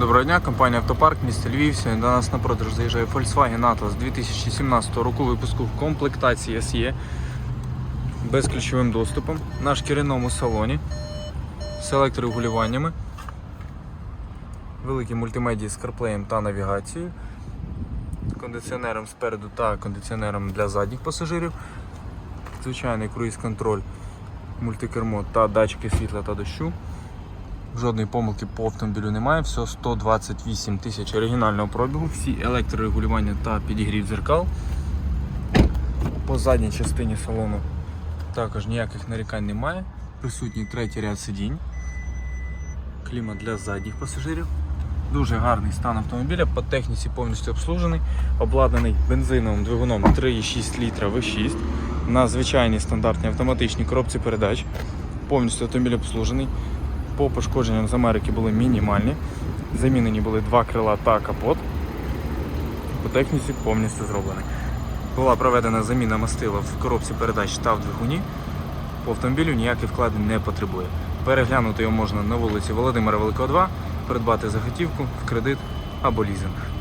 Доброго дня, компанія Автопарк, місто Львів. Сьогодні до нас на продаж заїжджає Volkswagen Atlas 2017 року випуску в комплектації SE безключовим доступом на шкіряному салоні з електрорегулюваннями, великі мультимедії з CarPlay та навігацією, кондиціонером спереду та кондиціонером для задніх пасажирів, звичайний круїз-контроль, мультикермо та датчики світла та дощу. Жодної помилки по автомобілю немає, все 128 тисяч оригінального пробігу, всі електрорегулювання та підігрів дзеркал. По задній частині салону також ніяких нарікань немає. Присутній третій ряд сидінь. Клімат для задніх пасажирів. Дуже гарний стан автомобіля, по техніці повністю обслужений, обладнаний бензиновим двигуном 3,6 літра V6 на звичайній стандартній автоматичній коробці передач. Повністю автомобіль обслужений. По пошкодженням з Америки були мінімальні. Замінені були два крила та капот. По техніці повністю зроблений. Була проведена заміна мастила в коробці передач та в двигуні. По автомобілю ніяких вкладень не потребує. Переглянути його можна на вулиці Володимира Великого 2, придбати заготівку в кредит або лізинг.